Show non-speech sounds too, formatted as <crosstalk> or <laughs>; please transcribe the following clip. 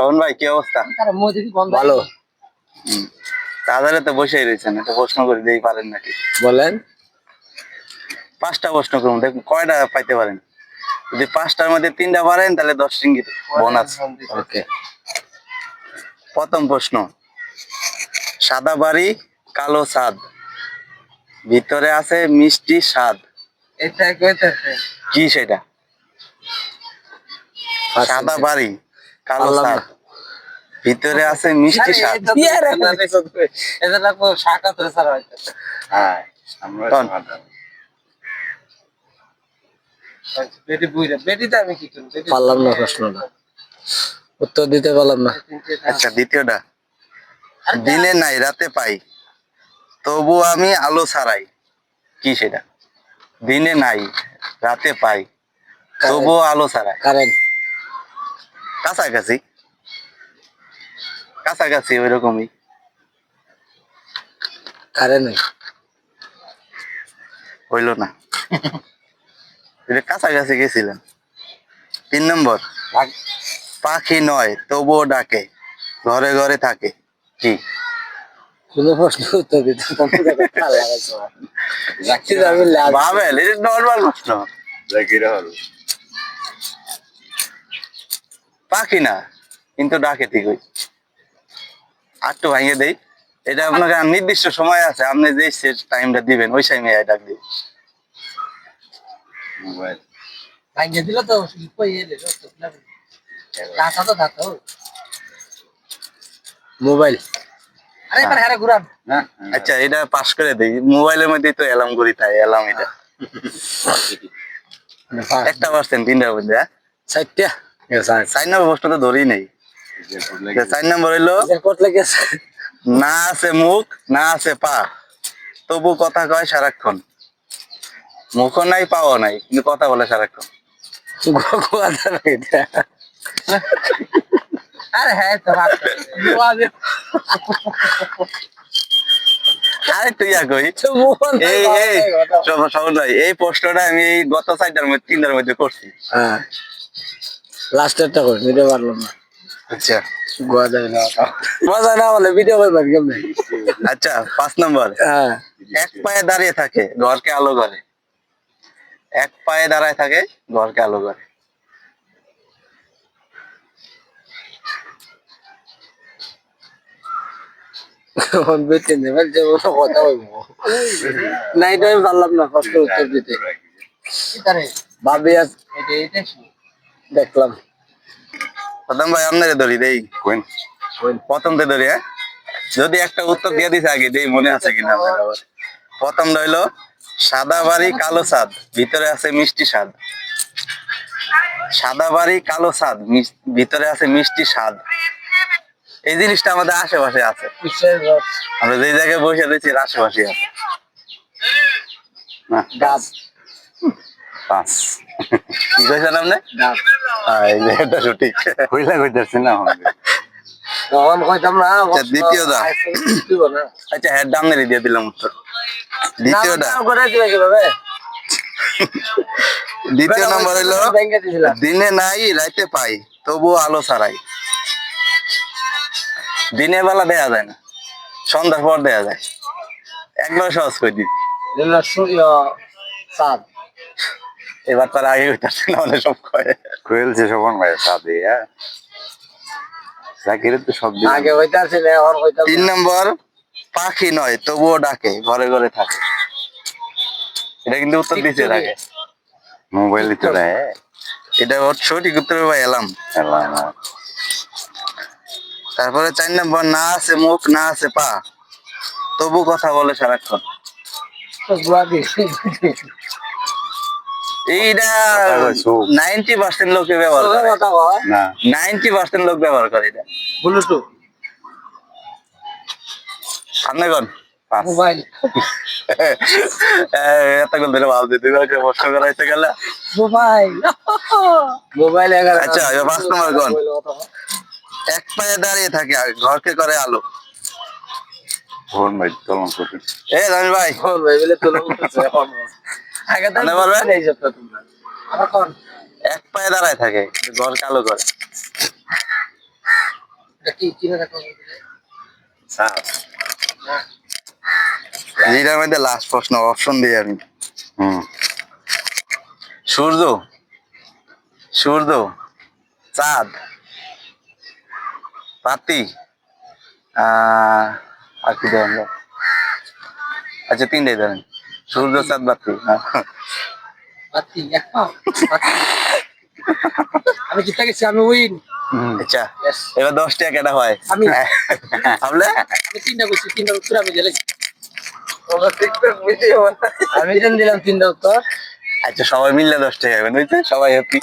অরুণ ভাই কি অবস্থা? ভালো। তাদের তো বসেই রয়েছেন একটা প্রশ্ন করে দিই পারেন নাকি? বলেন। পাঁচটা প্রশ্ন করুন দেখুন কয়টা পাইতে পারেন? যদি পাঁচটার মধ্যে তিনটা পারেন তাহলে দশ রিঙ্গিত বোনাস ওকে। প্রথম প্রশ্ন সাদা বাড়ি কালো স্বাদ। ভিতরে আছে মিষ্টি স্বাদ। এটা কি সেটা? সাদা বাড়ি কালো ভিতরে আছে মিষ্টি স্বাদ এটা লাগবো শাকা তো স্যার হয়তো। বেটি বুইরা বেটিতে আমি কি করব পারলাম না প্রশ্নটা। উত্তর দিতে পারলাম না। আচ্ছা দ্বিতীয়টা। দিনে নাই রাতে পাই। তবু আমি আলো ছাড়াই। কি সেটা? দিনে নাই রাতে পাই। তবু আলো ছাড়াই। কারেন্ট কাছাকাছি। কাছাকাছি ওই রকমই হইল না। কাছাকাছি গেছিলেন। তিন নম্বর। পাখি নয় তবুও ডাকে। ঘরে ঘরে থাকে। কি? কোনো প্রশ্ন উত্তর দিতে ভাবেন এটা নর্মাল প্রশ্ন। পাখি না কিন্তু ডাকে ঠিকই। আটটু ভাঙিয়ে দেই। এটা আপনাকে নির্দিষ্ট সময় আছে আপনি যে টাইমটা দিবেন ওই টাইমে ডাক ভাঙিয়ে দিল তো দাঁতা মোবাইল। আরে এবার হারে ঘুরান। আচ্ছা এটা পাস করে দেই। মোবাইলের মধ্যেই তো অ্যালার্ম করি তাই অ্যালার্ম এটা। <laughs> একটা পার্সেন্ট তিনটা মধ্যে হ্যাঁ? চারটা চার নম্বর প্রশ্ন তো ধরেই নেই। চার নম্বর হইল না আছে মুখ না আছে পা। তবু কথা কয় সারাক্ষণ। মুখও নাই পাও নাই কিন্তু কথা বলে সারাক্ষণ। আরে হ্যাঁ তো আরে তুই কই? এই এই প্রশ্নটা আমি গত চারটার মধ্যে তিনটার মধ্যে করছি। হ্যাঁ। লাস্টেরটা করে নিতে পারলাম না। আচ্ছা। গোয়াদা না। মজা না বলে ভিডিও করবেন কেমনে? আচ্ছা পাঁচ নম্বর। হ্যাঁ। এক পায়ে দাঁড়িয়ে থাকে ঘরকে আলো করে। এক পায়ে দাঁড়ায় থাকে ঘরকে আলো করে। বেটে নেবেন যে কথা বলব। <laughs> না এটা আমি পারলাম না উত্তর দিতে। ভাবি আজ দেখলাম। প্রথম ভাই আপনারে ধরি দেই প্রথম তো ধরি হ্যাঁ? যদি একটা উত্তর দিয়ে দিছে আগে দেই মনে আছে কিনা? প্রথম রইল সাদা বাড়ি কালো স্বাদ। ভিতরে আছে মিষ্টি স্বাদ। সাদা বাড়ি কালো মিস- ভিতরে আছে মিষ্টি স্বাদ। এই জিনিসটা আমাদের আশেপাশে আছে। আমরা যে জায়গায় বসে রয়েছি আশেপাশে আছে। না? গাছ। পাঁচ। কি কইছেন আপনি? গাছ হ্যাঁ, এই যে এটা সঠিক। কইলা কইতাছি না তখন কইতাম না আচ্ছা। আচ্ছা হেড ডাউন দিয়ে দিলাম উত্তর। দ্বিতীয়টা। নাম করে দিবে কীভাবে? দ্বিতীয় নম্বর হইল দিনে নাই রাইতে পাই তবুও আলো ছাড়াই। দিনে বেলা দেয়া যায় না সন্ধ্যার পর দেয়া যায়। একবার সহজ করে দিই। সূর্য চাঁদ। এবার তার আগে হইতাছে না অনেক সব কয়ে। কয়েলছে সবন ভাই সাথে হ্যাঁ? জাকিরের তো সব দিন আগে হইতাছে না এখন তিন নম্বর পাখি নয় তবুও ডাকে ঘরে ঘরে থাকে। এটা কিন্তু উত্তর এর আগে। মোবাইলে তো দেয়। এটা ওর সঠিক উত্তর ভাই এলাম এলা না তারপরে চার নম্বর না আছে মুখ না আছে পা। তবু কথা বলে সারাক্ষণ। এইটা। নাইনটি পার্সেন্ট লোকে ব্যবহার করে। নাইনটি পার্সেন্ট লোক ব্যবহার করে এটা ব্লুটুথ মোবাইল এতক্ষণ ধরে ভাবছি তুমি একটা প্রশ্ন করাইতে গেলে। মোবাইল মোবাইল আচ্ছা, পাঁচ নম্বর কোন? এক পায়ে দাঁড়িয়ে থাকে আর ঘরকে করে আলো। ফোন ভাই তলন করতে এ রামি ভাই। ফোন ভাই বলে তুলো উঠতেছে তো আনে পারবে? কোন এক পায়ে দাঁড়ায় থাকে ঘরকে আলো করে। বাতি যেটার মধ্যে লাস্ট প্রশ্ন অপশন দিই আমি। হুম। সূর্য। সূর্য। চাঁদ। পাতি। আহ, আর কি দেবেন গো? আচ্ছা তিনটাই ধরেন। সূর্য চাঁদ বাতি হ্যাঁ। বাতি। আমি জিতে গেছি আমি উইন। আচ্ছা এবার দশ টাকা কেটা হয়? আমি। ভাবলে? আমি তিনটা করছি তিনটা উত্তর আমি দিলে আমি দিলাম তিনটা উত্তর। আচ্ছা সবাই মিললে দশ টাকা বুঝতে সবাই হ্যাপি